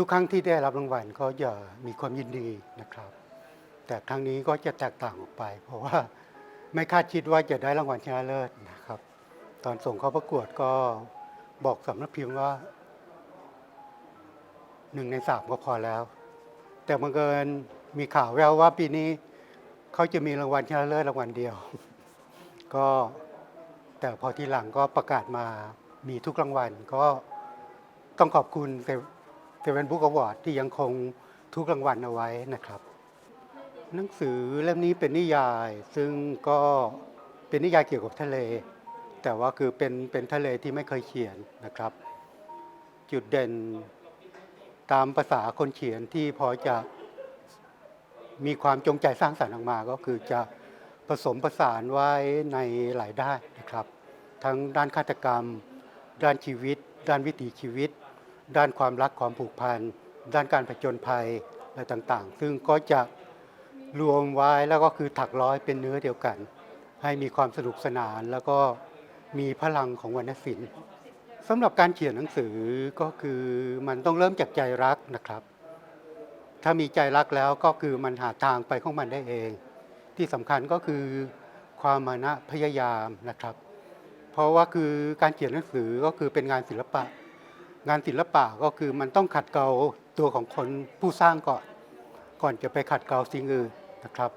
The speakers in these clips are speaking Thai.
ทุกครั้งที่ได้รับรางวัลก็จะมีความยินดีนะครับ แต่ครั้งนี้ก็จะแตกต่างออกไป เพราะว่าไม่คาดคิดว่าจะได้รางวัลชนะเลิศนะครับ ตอนส่งเข้าประกวดก็บอกสำนักพิมพ์ว่าหนึ่งในสามก็พอแล้ว แต่บังเอิญมีข่าวแววว่าปีนี้เขาจะมีรางวัลชนะเลิศรางวัลเดียว ก็แต่พอทีหลังก็ประกาศมามีทุกรางวัลก็ต้องขอบคุณ เซเว่นบุ๊กอวอร์ดที่ยังคงทุกรางวัลเอาไว้นะครับ หนังสือเล่มนี้เป็นนิยาย ซึ่งก็เป็นนิยายเกี่ยวกับทะเล แต่ว่าคือเป็นเป็นทะเลที่ไม่เคยเขียนนะครับ จุดเด่นตามภาษาคนเขียนที่พอจะมีความจงใจสร้างสรรค์ออกมาก็คือจะผสมผสานไว้ในหลายด้านนะครับ ทั้งด้านฆาตกรรม ด้านชีวิต ด้านวิถีชีวิต ด้านความรักความผูกพัน ด้านการผจญภัยอะไรต่างๆ ซึ่งก็จะรวมไว้แล้วก็คือถักร้อยเป็นเนื้อเดียวกัน ให้มีความสนุกสนานแล้วก็มีพลังของวรรณศิลป์สำหรับการเขียนหนังสือก็คือมันต้องเริ่มจากใจรักนะครับ ถ้ามีใจรักแล้วก็คือมันหาทางไปของมันได้เอง ที่สำคัญก็คือความมานะพยายามนะครับ เพราะว่าคือการเขียนหนังสือก็คือเป็นงานศิลปะ งานศิลปะก็คือมันต้องขัดเกลาตัวของคนผู้สร้างก่อน ก่อนจะไปขัดเกลาสิ่งอื่นนะครับ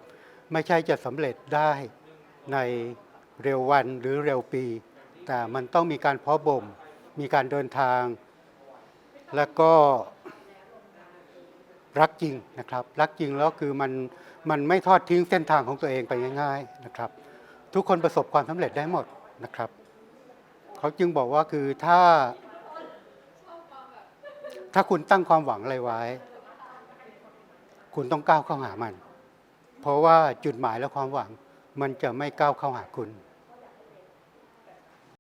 ไม่ใช่จะสำเร็จได้ในเร็ววันหรือเร็วปี แต่มันต้องมีการเพาะบ่ม มีการเดินทาง แล้วก็รักจริงนะครับ รักจริงแล้วคือมันมันไม่ทอดทิ้งเส้นทางของตัวเองไปง่าย ๆนะครับ ทุกคนประสบความสำเร็จได้หมดนะครับ เขาจึงบอกว่าคือถ้า ถ้าคุณตั้งความหวังอะไรไว้ คุณต้องก้าวเข้าหามัน เพราะว่าจุดหมายและความหวังมันจะไม่ก้าวเข้าหาคุณ